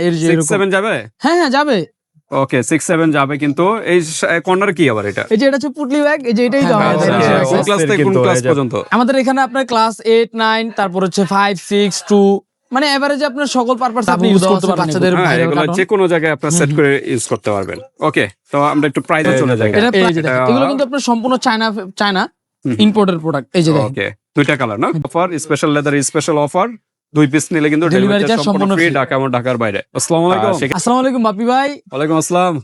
এর যে six seven যাবে? হ্যাঁ হ্যাঁ যাবে। ওকে সিক্স সেভেন যাবে কিন্তু এই কর্নার কি আবার এটা? এই যে এটা হচ্ছে পুটলি ব্যাগ এই যে এটাই তো হ্যাঁ, আমাদের কোন আছে। ক্লাস থেকে কোন ক্লাস পর্যন্ত? আমাদের এখানে আপনার ক্লাস এইট নাইন তারপর হচ্ছে ফাইভ সিক্স টু মানে এভারেজে আপনার সকল পারপাস আপনি ইউজ করতে পারবেন বাচ্চাদের হ্যাঁ এগুলো যে কোনো জায়গায় আপনার সেট করে ইউজ করতে পারবেন। ওকে তো আমরা একটু প্রাইসে চলে যাই। এগুলো কিন্তু আপনার সম্পূর্ণ চায়না চায়না হুম। ইম্পোর্টের প্রোডাক্ট এই যে দেখেন। ওকে দুইটা কালার না? Offer special leather special offer দুই পিস নিলে কিন্তু ডেলিভারি charge সম্পূর্ণ ফ্রি ঢাকা এবং ঢাকার বাইরে। আসসালামু আলাইকুম। আসসালামু আলাইকুম বাপি ভাই। ওয়ালাইকুম আসসালাম?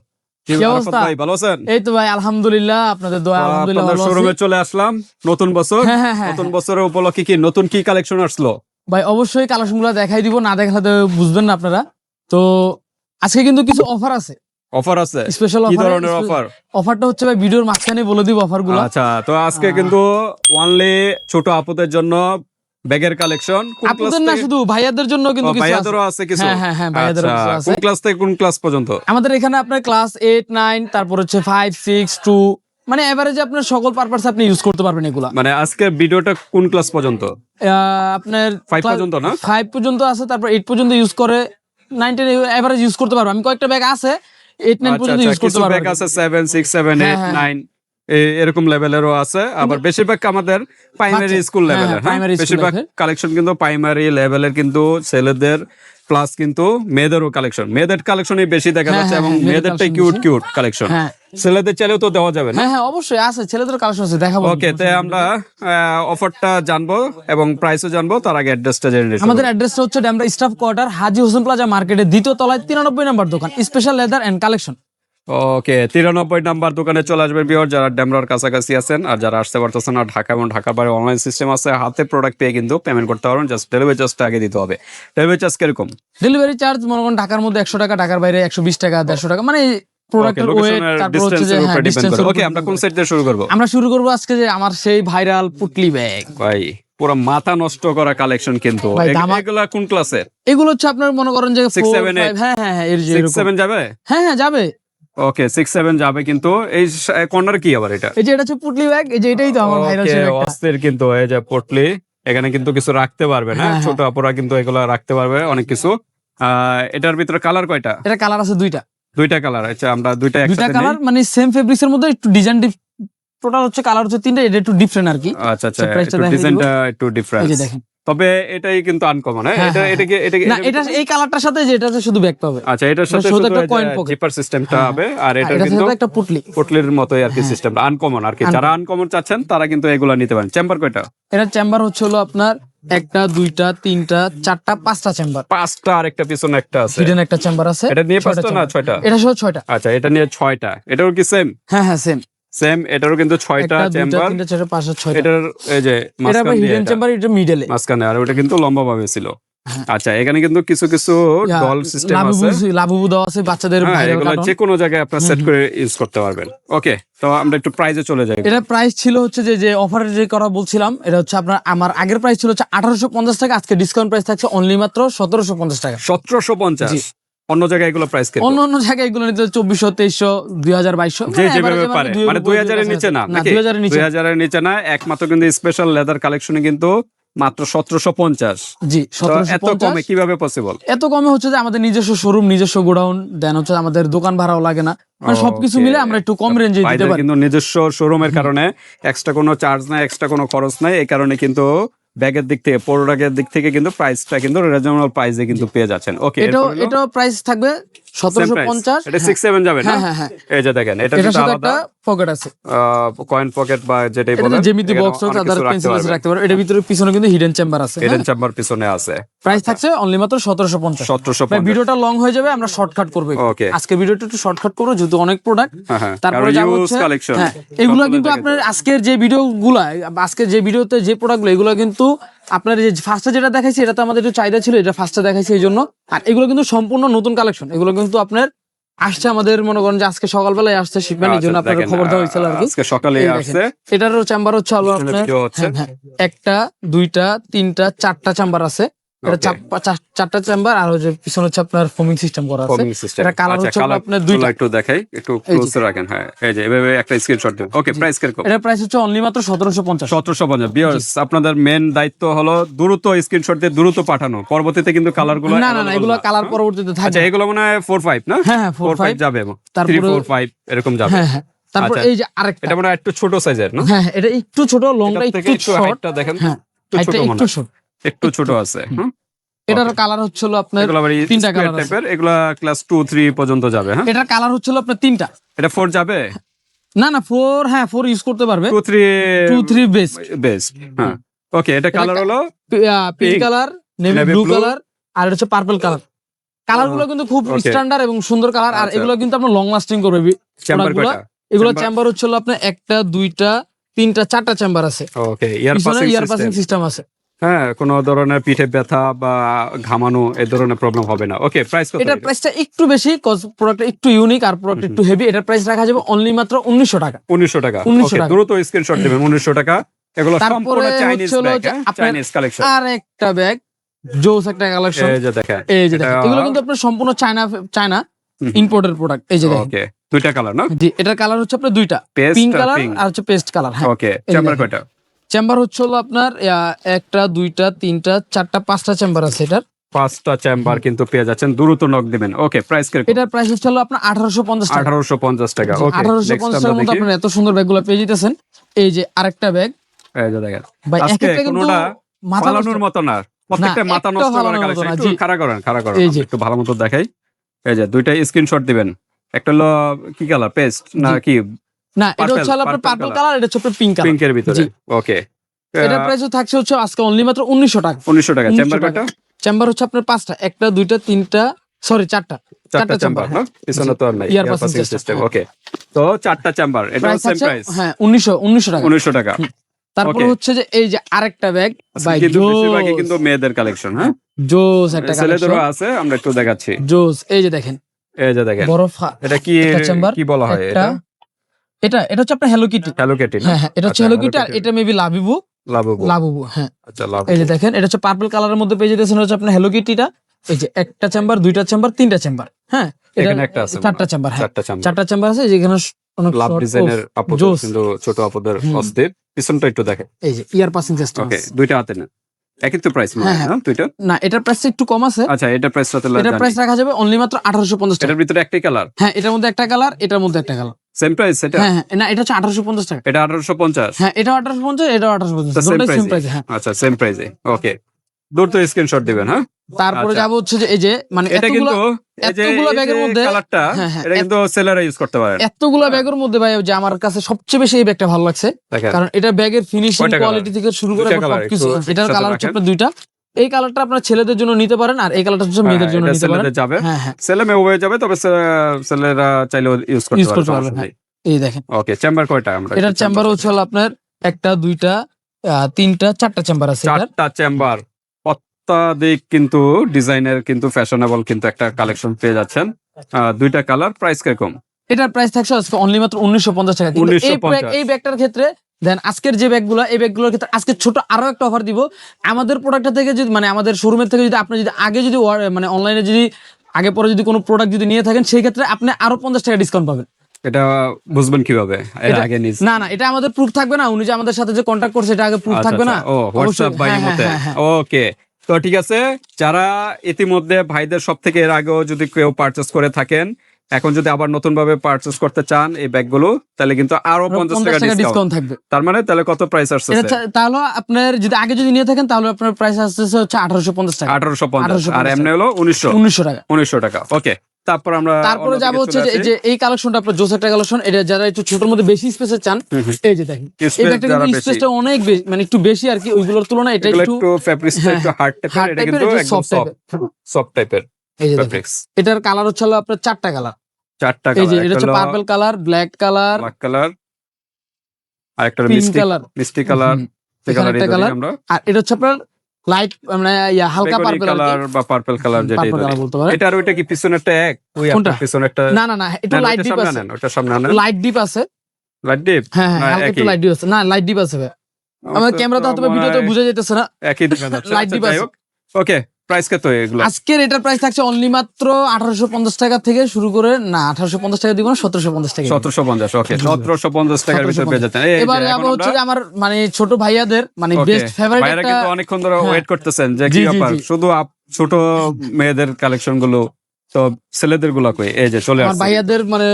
ভাই ভালো আছেন? এই তো ভাই আলহামদুলিল্লাহ আপনাদের দোয়া আলহামদুলিল্লাহ শোরুমে চলে আসলাম। নতুন বছর। হ্যাঁ হ্যাঁ হ্যাঁ নতুন বছরের উপলক্ষে কি নতুন কি কালেকশন আসলো? ভাই অবশ্যই কালেকশন দেখাই দিব না দেখালে বুঝবেন না আপনারা। তো আজকে কিন্তু কিছু অফার আছে। অফার আছে? স্পেশাল কি ধরনের অফার অফারটা হচ্ছে ভাই ভিডিওর মাঝখানে বলে দিব অফারগুলো আচ্ছা তো আজকে কিন্তু ওয়ানলি ছোট আপুদের জন্য ব্যাগের কালেকশন কোন ক্লাস আপনাদের না শুধু ভাইয়াদের জন্য কিন্তু কিছু আছে। ভাইয়াদেরও আছে কিছু? হ্যাঁ হ্যাঁ হ্যাঁ ভাইয়াদেরও আচ্ছা, কিছু আছে। কোন ক্লাস থেকে কোন ক্লাস পর্যন্ত? আমাদের এখানে আপনার ক্লাস এইট নাইন তারপর হচ্ছে ফাইভ সিক্স টু মানে এভারেজে আপনার সকল পারপাস আপনি ইউজ করতে পারবেন এগুলা। মানে আজকের ভিডিওটা কোন ক্লাস পর্যন্ত? আপনার ফাইভ পর্যন্ত না? ফাইভ পর্যন্ত আছে তারপর এইট পর্যন্ত ইউজ করে নাইন টেন এভারেজ ইউজ করতে পারব। আমি কয়েকটা ব্যাগ আছে এইট নাইন আচ্ছা পর্যন্ত আচ্ছা ইউজ করতে কিছু পারব ব্যাগ আছে সেভেন সিক্স সেভেন হ্যাঁ, এইট হ্যাঁ। নাইন এরকম লেভেলেরও আছে। আবার বেশিরভাগ আমাদের প্রাইমারি স্কুল লেভেলের বেশিরভাগ কালেকশন কিন্তু প্রাইমারি লেভেলের কিন্তু ছেলেদের প্লাস কিন্তু মেয়েদেরও কালেকশন মেয়েদের কালেকশনই বেশি দেখা হ্যাঁ, যাচ্ছে হ্যাঁ, এবং হ্যাঁ, মেয়েদের মেয়েদেরটাই কিউট কিউট কালেকশন ছেলেদের চাইলেও তো দেওয়া যাবে না? হ্যাঁ অবশ্যই আছে ছেলেদের কালেকশন আছে দেখাবো। ওকে তাই আমরা অফারটা জানব এবং প্রাইসও জানব তার আগে অ্যাড্রেসটা জেনে নিতে আমাদের অ্যাড্রেসটা হচ্ছে Demra staff quarter Haji Hossain plaza মার্কেটের দ্বিতীয় তলায় তিরানব্বই নম্বর দোকান special leather and collection okay তিরানব্বই নাম্বার দোকানে চলে আসবেন বিহার যারা ড্যামরার কাছাকাছি আছেন আর যারা আসতে পারতেছেন না ঢাকা এবং ঢাকার বাইরে অনলাইন সিস্টেম আছে হাতে প্রোডাক্ট পেয়ে কিন্তু পেমেন্ট করতে পারবেন জাস্ট ডেলিভারি চার্জটা আগে দিতে হবে। ডেলিভারি চার্জ কীরকম? ডেলিভারি চার্জ মনে করেন ঢাকার মধ্যে একশো টাকা ঢাকার বাইরে একশো বিশ টাকা দেড়শো টাকা মানে হ্যাঁ আমরা কোন সাইড দিয়ে শুরু করব? করে। আমরা শুরু করব আজকে যে আমার সেই ভাইরাল পুটলি ব্যাগ ভাই পুরো মাথা নষ্ট করা কালেকশন কিন্তু। এগুলা কোন ক্লাসে এগুলো হচ্ছে আপনার মনে করেন যে হ্যাঁ হ্যাঁ হ্যাঁ যাবে? হ্যাঁ হ্যাঁ যাবে। ওকে সিক্স সেভেন যাবে কিন্তু। এই কর্নার কি আবার এটা? এই যে এটা হচ্ছে পুটলি ব্যাগ এই যে এটাই তো আমার ভাইরাল ছিল। অস্থির কিন্তু এই যে পটলি এখানে কিন্তু কিছু রাখতে পারবে না হ্যাঁ, হ্যাঁ। ছোট আপুরা কিন্তু এগুলো রাখতে পারবে অনেক কিছু। এটার ভিতরে কালার কয়টা? এটা কালার আছে দুইটা। দুইটা কালার আচ্ছা আমরা দুইটা দুইটা কালার মানে সেম ফেব্রিক্স এর মধ্যে একটু ডিজাইন টোটাল হচ্ছে কালার হচ্ছে তিনটা এটা একটু ডিফারেন্ট আর কি। আচ্ছা আচ্ছা ডিজাইনটা একটু এই যে দেখেন। তবে এটাই কিন্তু আনকমন হ্যাঁ? হ্যাঁ, এটা হ্যাঁ, এটা কি না এটা এই কালারটার সাথে যেটাতে শুধু ব্যাগ পাবে। আচ্ছা এটার সাথে শুধু একটা coin pocket। জিপার সিস্টেমটা হ্যাঁ, হবে আর এটা কিন্তু একটা পুটলি। পটলির মতোই আর কি সিস্টেমটা আনকমন আর কি। যারা আনকমন চাচ্ছেন তারা কিন্তু এগুলা নিতে পারেন। চেম্বার কয়টা? এটা চেম্বার হচ্ছে হলো আপনার একটা দুইটা তিনটা চারটা পাঁচটা চেম্বার পাঁচটা আর একটা পিছনে একটা আছে। হিডেন একটা চেম্বার আছে এটা নিয়ে পাঁচটা না ছয়টা? এটা সহ ছয়টা। আচ্ছা এটা নিয়ে ছয়টা। এটাও কি সেম হ্যাঁ হ্যাঁ সেম সেম এটারও কিন্তু ছয়টা চেম্বার এটার এই যে হিডেন চেম্বার এটা মিডলে মাঝখানে আর ওটা কিন্তু লম্বা ভাবে ছিল। হ্যাঁ। আচ্ছা এখানে কিন্তু কিছু কিছু ডল সিস্টেম আছে। লাভুবু দেওয়া আছে বাচ্চাদের হ্যাঁ এগুলো যে কোনো জায়গায় আপনার সেট করে ইউজ করতে পারবেন। ওকে তো আমরা একটু প্রাইজে চলে যাই। এটা প্রাইস ছিল হচ্ছে যে যে অফারের যে করা বলছিলাম এটা হচ্ছে আপনার আমার আগের প্রাইস ছিল হচ্ছে আঠারোশো পঞ্চাশ টাকা আজকে ডিসকাউন্ট প্রাইস থাকছে অনলি মাত্র সতেরোশো পঞ্চাশ টাকা। সতেরোশো পঞ্চাশ। অন্য জায়গায় এগুলো প্রাইস অন্য অন্য জায়গায় এগুলো নিতে যে যেভাবে পারে। মানে নিচে না নিচে। নিচে না একমাত্র কিন্তু স্পেশাল লেদার কালেকশনে কিন্তু মাত্র সতেরোশো পঞ্চাশ। জি এত কমে কীভাবে পসিবল এত কমে হচ্ছে যে আমাদের নিজস্ব শোরুম নিজস্ব গোডাউন দেন হচ্ছে আমাদের দোকান ভাড়াও লাগে না। মানে সবকিছু মিলে আমরা একটু কম রেঞ্জে দিতে পারি। কিন্তু নিজস্ব শোরুমের কারণে এক্সট্রা কোনো চার্জ নাই এক্সট্রা কোনো খরচ নাই এই কারণে কিন্তু ব্যাগের দিক থেকে প্রোডাক্টের দিক থেকে কিন্তু প্রাইসটা কিন্তু রিজনেবল প্রাইসে কিন্তু পেয়ে যাচ্ছেন। ওকে এটা এটাও প্রাইস থাকবে এটা যাবে না? হ্যাঁ হ্যাঁ হ্যাঁ। এই যে দেখেন এটা সাথে একটা পকেট আছে। কয়েন পকেট বা যেটাই বলেন জেমিতি বক্স আদার পেন্সিল রাখতে পারো এটার ভিতরে পিছনে কিন্তু হিডেন চেম্বার আছে হিডেন চেম্বার পিছনে আছে। প্রাইস থাকছে অনলি মাত্র সতেরোশো পঞ্চাশ। সতেরোশো ভাই ভিডিওটা লং হয়ে যাবে আমরা শর্টকাট করব আজকে ভিডিওটা একটু শর্টকাট করব যেহেতু অনেক প্রোডাক্ট তারপরে যাব হচ্ছে এগুলো কিন্তু আপনার আজকের যে ভিডিও গুলা আজকের যে ভিডিওতে যে প্রোডাক্টগুলো এগুলো কিন্তু আপনার যে ফার্স্টে যেটা দেখাইছি এটা তো আমাদের একটু চাহিদা ছিল এটা ফার্স্টে দেখাইছে এই জন্য। আর এগুলো কিন্তু সম্পূর্ণ নতুন কালেকশন এগুলো কিন্তু আপনার আসছে আমাদের মনে করেন যে আজকে সকালবেলায় আসছে শিবানির এই জন্য আপনার খবর দেওয়া হয়েছিল আর কি। আজকে সকালে আসছে। এটারও চেম্বার হচ্ছে আলো আপনার। হ্যাঁ, হ্যাঁ। একটা দুইটা তিনটা চারটা চেম্বার আছে। এটা চারটা চেম্বার আর হচ্ছে পিছনে হচ্ছে আপনার ফোমিং সিস্টেম করা আছে। ফোমিং সিস্টেম এটা colour হচ্ছে আপনার দুইটা। একটু দেখাই একটু ক্লোজ রাখেন হ্যাঁ এই যে এভাবে একটা স্ক্রিনশট দিন। ওকে প্রাইস কীরকম? এটার প্রাইস হচ্ছে অনলি মাত্র সতেরোশো পঞ্চাশ। সতেরোশো পঞ্চাশ। বিয়ার্স আপনাদের মেন দায়িত্ব হলো দ্রুত স্ক্রিনশট দিয়ে দ্রুত পাঠানো। পরবর্তীতে কিন্তু কালারগুলো না না না এগুলো কালার পরবর্তীতে আচ্ছা এগুলো মনে হয় ফোর ফাইভ না? হ্যাঁ হ্যাঁ ফোর ফোর ফাইভ ফাইভ যাবে। থ্রি তারপরে ফোর ফাইভ এরকম যাবে। হ্যাঁ হ্যাঁ। তারপর আচ্ছা। এই যে আরেকটা। এটা মনে হয় একটু ছোট সাইজের না? হ্যাঁ হ্যাঁ, এটা একটু ছোট লংটা থেকে একটু শর্ট দেখেন। হ্যাঁ একটু ছোট মনে হয়। একটু ছোট আছে। এটার কালার হচ্ছিল আপনার তিনটা আছে। টাইপের এগুলা ক্লাস টু থ্রি পর্যন্ত যাবে হ্যাঁ? এটার কালার হচ্ছিল আপনার তিনটা। এটা ফোর যাবে? না না ফোর হ্যাঁ ফোর ইউজ করতে পারবে। Two three two three best best হ্যাঁ। ওকে এটা কালার হলো pink colour navy blue colour আর এটা হচ্ছে পার্পল কালার কালারগুলো কিন্তু খুব স্ট্যান্ডার্ড এবং সুন্দর কালার আর আচ্ছা। এগুলো কিন্তু আপনার লং লাস্টিং করবে। চেম্বার এগুলো চেম্বার হচ্ছিল আপনার একটা দুইটা তিনটা চারটা চেম্বার আছে। ওকে ইয়ার পাসিং সিস্টেম আছে। হ্যাঁ কোনো ধরনের পিঠে ব্যথা বা ঘামানো এই ধরনের প্রবলেম হবে না। ওকে প্রাইস কত এটার প্রাইসটা একটু বেশি কজ প্রোডাক্ট একটু ইউনিক আর প্রোডাক্ট একটু হেভি এটার প্রাইস রাখা যাবে অনলি মাত্র উনিশশো টাকা। উনিশশো টাকা। 1900 ওকে টাকা। দ্রুত স্ক্রিনশট দিবেন উনিশশো টাকা। এগুলো সম্পূর্ণ চাইনিজ ব্যাগ চাইনিজ কালেকশন আর একটা ব্যাগ জোস একটা কালেকশন এই যে দেখেন এই যে দেখেন এগুলো কিন্তু আপনার সম্পূর্ণ চায়না চায়না হুম। ইম্পোর্টের প্রোডাক্ট এই যে দেখেন। ওকে দুইটা কালার না? জি এটার কালার হচ্ছে আপনার দুইটা। পেস্ট পিঙ্ক কালার আর হচ্ছে পেস্ট কালার হ্যাঁ। ওকে চেম্বার কয়টা? চেম্বার হচ্ছে হলো আপনার একটা দুইটা তিনটা চারটা পাঁচটা চেম্বার আছে এটার। পাঁচটা চেম্বার কিন্তু পেয়ে যাচ্ছেন দ্রুত নক দিবেন। ওকে প্রাইস কীরকম? এটার প্রাইস হচ্ছে হলো আপনার আঠারোশো পঞ্চাশ টাকা। আঠারোশো পঞ্চাশ টাকা ওকে আঠারোশো নেক্সট পঞ্চাশ আমরা টাকার মধ্যে এত সুন্দর ব্যাগগুলো পেয়ে যেতেছেন। এই যে আরেকটা ব্যাগ। এই যে দেখেন ভাই আজকে কোনোটা মতো না প্রত্যেকটা মাথা নষ্ট করা ফালানোর মতো কালেকশন একটু খাড়া করেন খাড়া করেন একটু ভালো মতো দেখাই। এই যে দুইটা স্ক্রিনশট দিবেন। একটা হলো কি কালার পেস্ট না কি? না এটা হচ্ছে আপনার পার্পল কালার এটা হচ্ছে আপনার পিঙ্ক কালার পিঙ্কের ভিতরে ওকে এটার প্রাইস থাকছে হচ্ছে আজকে অনলি মাত্র উনিশশো টাকা। উনিশশো টাকা। 1900 চেম্বার টাকা। কয়টা? চেম্বার হচ্ছে আপনার পাঁচটা। একটা দুইটা তিনটা সরি চারটা। চারটা চেম্বার না? পিছনে তো আর নাই। ইয়ার পাসিং সিস্টেম হ্যাঁ। ওকে তো চারটা চেম্বার এটা সেম প্রাইস হ্যাঁ উনিশশো উনিশশো টাকা। উনিশশো টাকা। তারপরে. হচ্ছে যে এই যে আরেকটা ব্যাগ ভাই কিন্তু বেশিরভাগই কিন্তু মেয়েদের কালেকশন হ্যাঁ? জোস একটা ছেলেদেরও আছে আমরা একটু দেখাচ্ছি। জোস এই যে দেখেন। এই যে দেখেন। বড় এটা কি কি বলা হয় এটা? এটা এটা হচ্ছে আপনার হ্যালো কিটি হ্যালো কেটি হ্যাঁ হ্যাঁ এটা হচ্ছে আচ্ছা, হ্যালো কিটি আর এটা মেবি লাভিবু লাভবো লাভুবু হ্যাঁ। আচ্ছা লাভ এই যে দেখেন এটা হচ্ছে পার্পল কালারের মধ্যে পেয়ে যেতেছেন হচ্ছে আপনার হ্যালো কিটিটা এই যে একটা চেম্বার দুইটা চেম্বার তিনটা চেম্বার হ্যাঁ? এখানে একটা আছে চারটা চেম্বার হ্যাঁ। চারটা চেম্বার আছে যেখানে অনেক লাভ ডিজাইনের কিন্তু ছোট আপুদের। অস্থির। পিছনটা একটু দেখে এই যে ইয়ার পাসিং সিস্টেম ওকে দুইটা হাতে না একই তো প্রাইস হ্যাঁ, হ্যাঁ। না? দুইটা? না এটার প্রাইস একটু কম আছে। আচ্ছা প্রাইস এটার প্রাইস রাখা যাবে অনলি মাত্র টাকা। এটার ভিতরে একটাই কালার হ্যাঁ এটার মধ্যে একটা কালার এটার মধ্যে একটা কালার সেম প্রাইস এটা? হ্যাঁ হ্যাঁ। না এটা হচ্ছে টাকা। এটা আঠারোশো পঞ্চাশ? হ্যাঁ দুটোই সেম? প্রাইস হ্যাঁ। আচ্ছা সেম প্রাইসে ওকে দূর তো স্ক্রিনশট দিবেন হ্যাঁ? তারপরে আচ্ছা। যাব হচ্ছে যে এই যে মানে এটা এতগুলো কিন্তু এতগুলো ব্যাগের মধ্যে কালারটা এটা কিন্তু সেলাররা ইউজ করতে পারেন। এতগুলো ব্যাগের মধ্যে ভাই যে আমার কাছে সবচেয়ে বেশি এই ব্যাগটা ভালো লাগছে। কারণ এটা ব্যাগের ফিনিশিং কোয়ালিটি থেকে শুরু করে সবকিছু। এটার কালার হচ্ছে আপনার দুইটা। এই কালারটা আপনার ছেলেদের জন্য নিতে পারেন আর এই কালারটা হচ্ছে মেয়েদের জন্য হ্যাঁ, নিতে পারেন। যাবে। হ্যাঁ হ্যাঁ। ছেলে মেয়ে উভয় যাবে তবে ছেলেরা চাইলেও ইউজ করতে পারবে হ্যাঁ। এই দেখেন। ওকে চেম্বার কয়টা আমরা এটার চেম্বার হচ্ছে আপনার একটা দুইটা তিনটা চারটা চেম্বার আছে চারটা চেম্বার অত্যাধিক কিন্তু ডিজাইনের কিন্তু ফ্যাশনেবল কিন্তু একটা কালেকশন পেয়ে যাচ্ছেন। আহ, দুইটা কালার প্রাইস কীরকম? এটার প্রাইস থাকছে আজকে অনলি মাত্র উনিশশো পঞ্চাশ টাকা। কিন্তু এই 1950 ব্যাগ- এই ব্যাগটার ক্ষেত্রে দেন আজকের যে ব্যাগগুলো এই ব্যাগগুলোর ক্ষেত্রে আজকে ছোট আরও একটা অফার দিব। আমাদের প্রোডাক্টটা থেকে যদি মানে আমাদের শোরুমের থেকে যদি আপনি যদি আগে যদি মানে অনলাইনে যদি আগে পরে যদি কোনো প্রোডাক্ট যদি নিয়ে থাকেন সেই ক্ষেত্রে আপনি আরও পঞ্চাশ টাকা ডিসকাউন্ট পাবেন। এটা বুঝবেন কীভাবে? এর আগে নিজ না না এটা আমাদের প্রুফ থাকবে না। উনি যে আমাদের সাথে যে কন্ট্যাক্ট করছে এটা আগে প্রুফ আচ্ছা, থাকবে না? আচ্ছা। ও হোয়াটসঅ্যাপ অবশ্যই, বাই হ্যাঁ, মতে। হ্যাঁ, হ্যাঁ, ওকে তো ঠিক আছে যারা ইতিমধ্যে ভাইদের সব থেকে এর আগেও যদি কেউ পারচেস করে থাকেন এখন যদি আবার নতুন ভাবে পারচেস করতে চান এই ব্যাগগুলো তাহলে কিন্তু আরও পঞ্চাশ 50 টাকা ডিসকাউন্ট থাকবে। তার মানে তাহলে কত প্রাইস আসছে তাহলে আপনার যদি আগে যদি নিয়ে থাকেন তাহলে আপনার প্রাইস আসতেছে হচ্ছে আঠারোশো পঞ্চাশ টাকা। আঠারোশো পঞ্চাশ। 1850 আর এমনি হলো উনিশশো। উনিশশো টাকা। উনিশশো টাকা। ওকে তারপর আমরা তারপরে যাব হচ্ছে যে এই আসি। যে এই কালেকশনটা আপনার জোস একটা কালেকশন এটা যারা একটু ছোটর মধ্যে বেশি স্পেসে চান। এই যে দেখেন এই ব্যাগটা কিন্তু। স্পেসটা অনেক বেশি মানে একটু বেশি আর কি ওইগুলোর তুলনায় এটা একটু হ্যাঁ, একটু হার্ড টাইপের এটা কিন্তু একদম সফট সফট টাইপের সফট টাইপের এই যে দেখেন এটার কালার হচ্ছে আপনার চারটা কালার চারটা এই যে এটা হচ্ছে purple colour black colour black colour আর একটা মিষ্টি কালার মিষ্টি কালার আর এটা হচ্ছে আপনার লাইট মানে ইয়া হালকা পার্পল কালার বা পার্পল কালার পার্পল বলতে পারেন। এটা আর ওইটা কি পিছনেরটা এক? ওই? আপনার পিছনে একটা না না না একটু লাইট ডিপ আছে। ওটা সামনে আনেন। লাইট ডিপ আছে। লাইট ডিপ হ্যাঁ হ্যাঁ হালকা একটু লাইট ডিপ আছে। না লাইট ডিপ আছে ভাই। আমার ক্যামেরাতে হয়তো ভিডিওতে বোঝা যেতেছে না। একই দেখা যাচ্ছে। Light আচ্ছা, যাই আছে। ওকে প্রাইস কত এগুলো? আজকের এটার প্রাইস থাকছে অনলি মাত্র আঠারোশো পঞ্চাশ টাকা থেকে শুরু করে না আঠারোশো পঞ্চাশ টাকা দিব না সতেরোশো পঞ্চাশ টাকা দিব। সতেরোশো পঞ্চাশ ওকে সতেরোশো পঞ্চাশ টাকার ভিতরে পেয়ে যাচ্ছেন। এবারে আবার হচ্ছে যে আমার মানে ছোট ভাইয়াদের মানে বেস্ট ফেভারিট ভাইয়েরা কিন্তু অনেকক্ষণ ধরে হ্যাঁ। ওয়েট করতেছেন যে কি ব্যাপার শুধু আপ- ছোট মেয়েদের কালেকশনগুলো তো ছেলেদেরগুলা কই? এই যে চলে আসছে। ভাইয়াদের মানে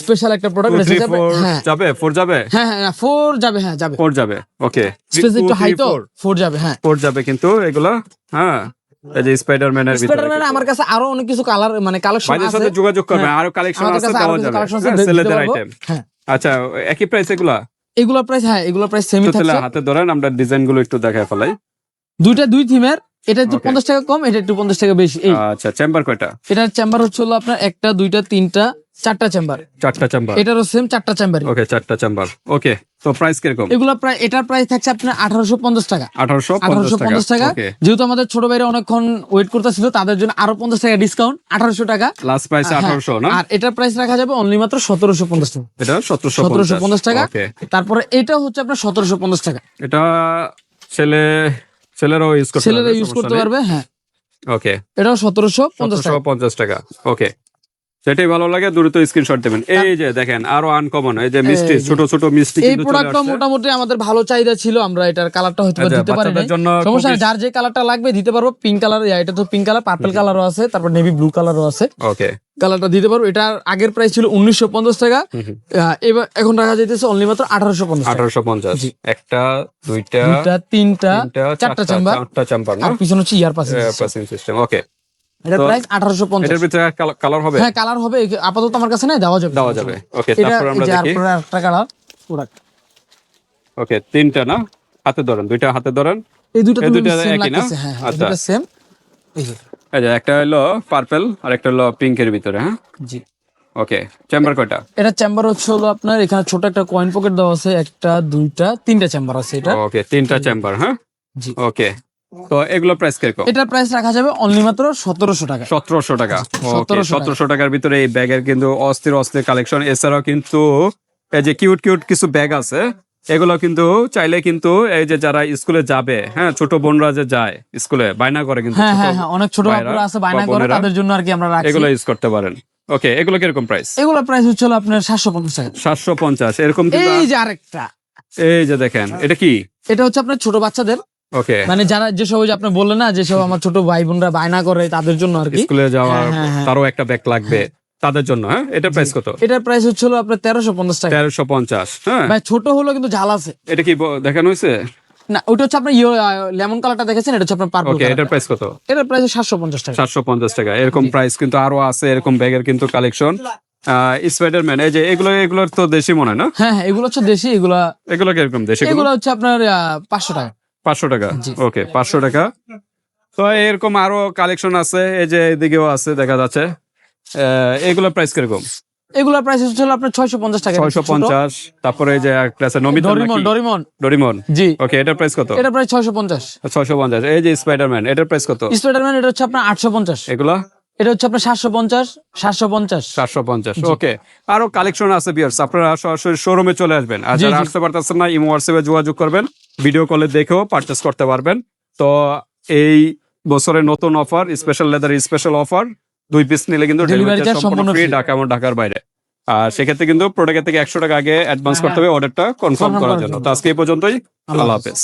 স্পেশাল একটা প্রোডাক্ট যাবে? হ্যাঁ। যাবে? ফোর যাবে? হ্যাঁ হ্যাঁ ফোর যাবে হ্যাঁ যাবে। ফোর যাবে ওকে স্পেস একটু হাই তো ফোর যাবে হ্যাঁ। ফোর যাবে কিন্তু এগুলা হ্যাঁ। এই যে স্পাইডারম্যানের ভিতরে স্পাইডারম্যান আমার কাছে আরও অনেক কিছু কালার মানে কালেকশন ভাইদের আছে। সাথে যোগাযোগ হ্যাঁ। আরও কালেকশন আছে যাবে। হ্যাঁ, দিতে ছেলেদের আইটেম হ্যাঁ। আচ্ছা একই প্রাইস এগুলা? এগুলা প্রাইস হ্যাঁ এগুলা প্রাইস সেমই তো থাকছে। হাতে ধরেন আমরা ডিজাইনগুলো একটু দেখায় ফেলাই। দুইটা দুই থিমের এটা একটু পঞ্চাশ টাকা কম এটা একটু পঞ্চাশ টাকা বেশি। আচ্ছা চেম্বার কয়টা? এটার চেম্বার হচ্ছে হলো আপনার একটা দুইটা তিনটা চারটা চেম্বার চারটা চেম্বার এটারও সেম চারটা চেম্বার ওকে চারটা চেম্বার ওকে তো প্রাইস কীরকম? এগুলো প্রায় এটার প্রাইস থাকছে আপনার আঠারোশো পঞ্চাশ টাকা। আঠারোশো আঠারোশো পঞ্চাশ টাকা। যেহেতু আমাদের ছোট ভাইরা অনেকক্ষণ ওয়েট করতেছিল তাদের জন্য আরও পঞ্চাশ টাকা ডিসকাউন্ট আঠারোশো টাকা। লাস্ট প্রাইস হ্যাঁ, আঠারোশো না? আর এটার প্রাইস রাখা যাবে অনলি মাত্র সতেরোশো পঞ্চাশ টাকা। এটা সতেরোশো সতেরোশো পঞ্চাশ টাকা। তারপরে এটা হচ্ছে আপনার সতেরোশো পঞ্চাশ টাকা। এটা ছেলে ছেলেরাও ইউজ করতে ছেলেরা ইউজ করতে পারবে হ্যাঁ। ওকে এটাও সতেরোশো পঞ্চাশ টাকা। পঞ্চাশ টাকা। ওকে যেটাই ভালো লাগে দ্রুত স্ক্রিনশট দেবেন। এই যে দেখেন আরও আনকমন এই যে মিষ্টি ছোট ছোট মিষ্টি এই প্রোডাক্টটা মোটামুটি আমাদের ভালো চাহিদা ছিল আমরা এটার কালারটা হয়তো আচ্ছা, দিতে পারি সমস্যা যার যে কালারটা লাগবে দিতে পারব পিঙ্ক কালার এটা তো পিঙ্ক কালার পার্পল কালারও আছে তারপর নেভি ব্লু কালারও আছে। ওকে কালারটা দিতে পারব এটার আগের প্রাইস ছিল উনিশশো পঞ্চাশ টাকা। এবার এখন রাখা যাইতেছে অনলি মাত্র আঠারোশো পঞ্চাশ আঠারোশো পঞ্চাশ। একটা দুইটা তিনটা চারটা চেম্বার চারটা চেম্বার আর পিছনে হচ্ছে year passing system okay price এটার ভিতরে কালার হবে? হ্যাঁ কালার হবে। আপাতত আমার কাছে নাই দেওয়া যাবে। দেওয়া যাবে। ওকে তারপর আমরা দেখি। কালার। প্রোডাক্ট ওকে তিনটা না? হাতে ধরেন দুইটা হাতে ধরেন। এই দুটো এই সেম লাগতেছে হ্যাঁ। সেম এই যে। একটা হলো পার্পল আর একটা হলো পিঙ্কের ভিতরে হ্যাঁ? জি। ওকে চেম্বার কয়টা? এটা চেম্বার হচ্ছে হলো আপনার এখানে ছোট একটা কয়েন পকেট দেওয়া আছে একটা দুইটা তিনটা চেম্বার আছে এটা। ওকে তিনটা চেম্বার হ্যাঁ? জি। ওকে তো এগুলো প্রাইস কীরকম? এটার প্রাইস রাখা যাবে অনলি মাত্র সতেরোশো টাকা। সতেরোশো টাকা। ওকে 1700 টাকার ভিতরে এই ব্যাগের কিন্তু অস্থির অস্থির কালেকশন এছাড়াও কিন্তু এই যে কিউট কিউট কিছু ব্যাগ আছে এগুলো কিন্তু চাইলে কিন্তু এই যে যারা স্কুলে যাবে হ্যাঁ ছোট বোনরা যে যায় স্কুলে বায়না করে কিন্তু হ্যাঁ হ্যাঁ হ্যাঁ অনেক ছোট আপুরা আছে বায়না করে তাদের জন্য আর কি আমরা রাখছি। এগুলো ইউজ করতে পারেন। ওকে এগুলো কীরকম প্রাইস এগুলো প্রাইস হচ্ছে আপনার সাতশো পঞ্চাশ টাকা। সাতশো পঞ্চাশ এরকম কিন্তু এই যে আরেকটা। এই যে দেখেন এটা কি? এটা হচ্ছে আপনার ছোট বাচ্চাদের ওকে মানে যারা যে আপনি বললেন না যেসব আমার ছোট ভাই বোনরা বায়না করে তাদের জন্য আর কি। স্কুলে যাওয়ার হ্যাঁ, হ্যাঁ, হ্যাঁ। তারও একটা ব্যাগ লাগবে। তাদের জন্য হ্যাঁ? এটা প্রাইস কত? এটার প্রাইস হচ্ছে আপনার তেরোশো পঞ্চাশ টাকা। তেরোশো পঞ্চাশ হ্যাঁ? ভাই ছোট হলো কিন্তু ঝাল আছে। এটা কি দেখানো হয়েছে? না ওটা হচ্ছে আপনার ইয়ে লেমন কালারটা দেখেছেন? এটা হচ্ছে আপনার পার্পল ওকে এটার প্রাইস কত? এটার প্রাইস সাতশো পঞ্চাশ টাকা। সাতশো পঞ্চাশ টাকা। এরকম প্রাইস কিন্তু আরও আছে এরকম ব্যাগের কিন্তু কালেকশন স্পাইডারম্যান এই যে এগুলো এগুলোর তো দেশি মনে হয় না? হ্যাঁ হ্যাঁ এগুলো হচ্ছে দেশি এগুলা এগুলো কীরকম দেশি এগুলো হচ্ছে আপনার পাঁচশো টাকা। পাঁচশো টাকা? ওকে পাঁচশো টাকা। তো এরকম আরও কালেকশন আছে এই যে এদিকেও আছে দেখা যাচ্ছে। আহ, এগুলোর প্রাইস কীরকম? এগুলোর প্রাইস হচ্ছে আপনার ছয়শো পঞ্চাশ টাকা। ছয়শো পঞ্চাশ তারপরে এই যে একটা আছে নমিতা ডরিমন ডরিমন। ডরিমন? জি। ওকে এটার প্রাইস কত? এটা প্রায় ছয়শো পঞ্চাশ। ছয়শো পঞ্চাশ এই যে স্পাইডারম্যান এটার প্রাইস কত? স্পাইডারম্যান এটা হচ্ছে আপনার আটশো পঞ্চাশ। এগুলা? এটা হচ্ছে আপনার সাতশো পঞ্চাশ সাতশো পঞ্চাশ। চারশো পঞ্চাশ ওকে। আরও কালেকশন আছে বিয়ার্স আপনারা সরাসরি শোরুমে চলে আসবেন। আর যারা আসতে পারতেছেন না ইমো হোয়াটসঅ্যাপে যোগাযোগ করবেন ভিডিও কলে দেখেও পারচেস করতে পারবেন। তো এই বছরের নতুন offer special leather special offer দুই পিস নিলে কিন্তু ডেলিভারি সম্পূর্ণ ফ্রি ঢাকা এবং ঢাকার বাইরে। আর সেক্ষেত্রে কিন্তু প্রোডাক্টের থেকে একশো টাকা আগে অ্যাডভান্স করতে হবে অর্ডারটা কনফার্ম Confirm করার জন্য। তো আজকে এই পর্যন্তই আল্লাহ। হাফেজ।